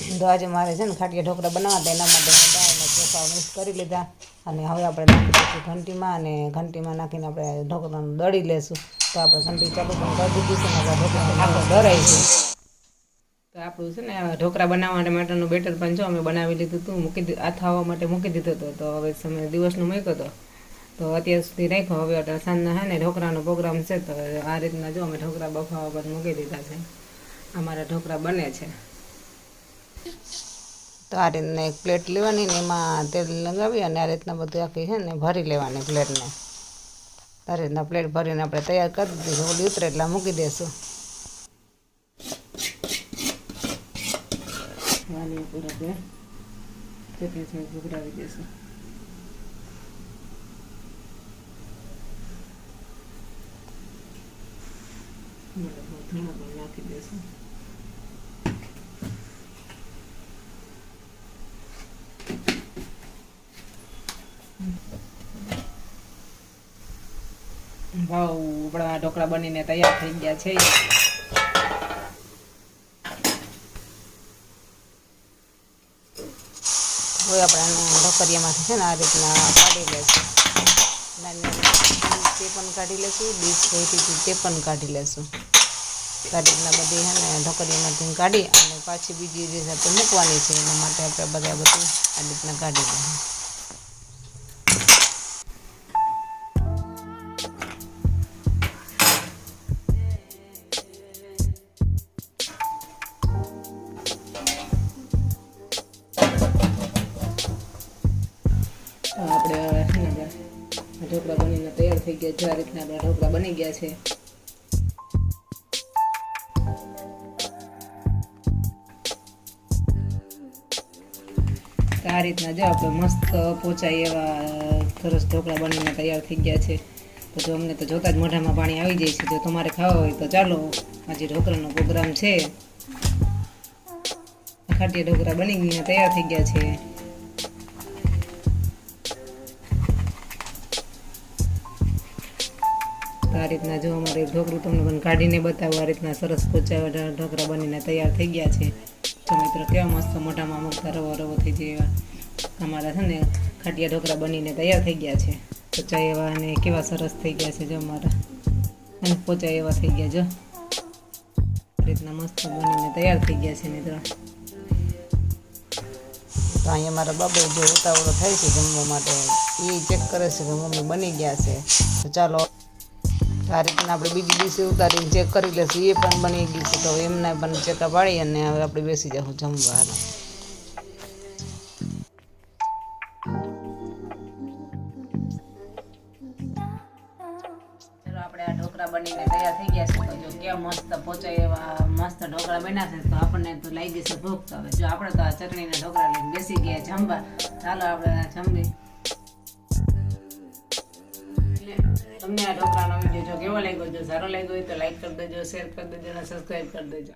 તો આજે મારે છે ને ખાટિયા ઢોકળા બનાવવા એના માટે દાળ ચોખા મિક્સ કરી લીધા. અને હવે આપણે નાખી ઘંટીમાં અને ઘંટીમાં નાખીને આપણે ઢોકળાનું દળી લેશું. તો આપણે ઘંટી ચાલુ પણ કરી દીધી છે ને ઢોકળાનો આખો છે તો આપણું છે ને ઢોકળા બનાવવા માટેનું બેટર પણ જો અમે બનાવી લીધું હતું મૂકી દીધું આથાવા માટે મૂકી દીધો હતો તો હવે સમય દિવસનું મૂક્યો હતો તો અત્યાર સુધી રાખ્યો, હવે સાંજના હે ને ઢોકળાનો પ્રોગ્રામ છે, તો આ રીતના જો અમે ઢોકળા બફાવા પર મૂકી દીધા છે. અમારા ઢોકળા બને છે. તો રીતના એક પ્લેટ લેવાની ને એમાં તેલ લગાવી અને આ રીતના બધું આખી છે ને ભરી લેવાની પ્લેટને આ રીતના પ્લેટ ભરીને આપણે તૈયાર કરી દીધું ઓલી ઉતરે એટલે મૂકી દઈશું ભૂગરાવી દઈશું દઈશું ભાવ આપણા ઢોકળા બનીને તૈયાર થઈ ગયા છે. આપણે ઢોકરિયામાંથી છે ને આ રીતના કાઢી લેશું નાની તે પણ કાઢી લેશું ડીશ થઈ હતી તે પણ કાઢી લેશું આ રીતના બધી છે ને ઢોકરિયામાંથી કાઢી અને પાછી બીજી જે મૂકવાની છે, એના માટે આપણે બધા બધું આ રીતના કાઢી લઈએ છે. ને ઢોકળા બનીને તૈયાર થઈ ગયા છે. આ રીતના આપણા ઢોકળા બની ગયા છે. આ રીતના જો આપણે મસ્ત પોચાય એવા સરસ ઢોકળા બનીને તૈયાર થઈ ગયા છે. તો જો અમને તો જોતા જ મોઢામાં પાણી આવી જાય છે. જો તમારે ખાવા હોય તો ચાલો, આજે ઢોકળાનો પ્રોગ્રામ છે. ખાટીયા ઢોકળા બની ગઈને તૈયાર થઈ ગયા છે. આ રીતના જો અમારે ઢોકળું તમને પણ કાઢીને બતાવું, આ રીતના સરસ પોચા ઢોકળા બનીને તૈયાર થઈ ગયા છે. તો મિત્રો કેવા મસ્ત મોઢામાં મૂકતા રવો રવો થઈ જાય એવા અમારા છે ને ખાટિયા ઢોકળા બનીને તૈયાર થઈ ગયા છે. પોચા એવા અને કેવા સરસ થઈ ગયા છે જો અમારા. અને પોચા એવા થઈ ગયા જો. રીતના મસ્ત બનીને તૈયાર થઈ ગયા છે મિત્રો. તો અહીંયા મારા બાબુ જે ઉતાવળો થાય છે જમવા માટે, એ ચેક કરે છે કે મમ્મી બની ગયા છે. તો ચાલો. આ રીતના આપણે બીજી ડીશે ઉતારીને ચેક કરી લેશું. એ પણ બની ગઈ છે. તો એમને પણ ચેકા પાડી અને હવે આપણે બેસી જશું જમવા. ઢોકળા બનીને તૈયાર થઈ ગયા છે. તો જો કેવા મસ્ત પોચાય એવા મસ્ત ઢોકળા બન્યા છે, તો આપણને તો લઈ જશે ભૂખ. તો હવે જો આપણે તો આ ચટણીના ઢોકળા લઈને બેસી ગયા જમવા. ચાલો, આપણે જમવી તમને આ ઢોકળાનો વીડિયો જો કેવો લાગ્યો જો સારો લાગ્યો હોય તો લાઈક કરી દેજો શેર કરી દેજો અને સબસ્ક્રાઈબ કરી દેજો.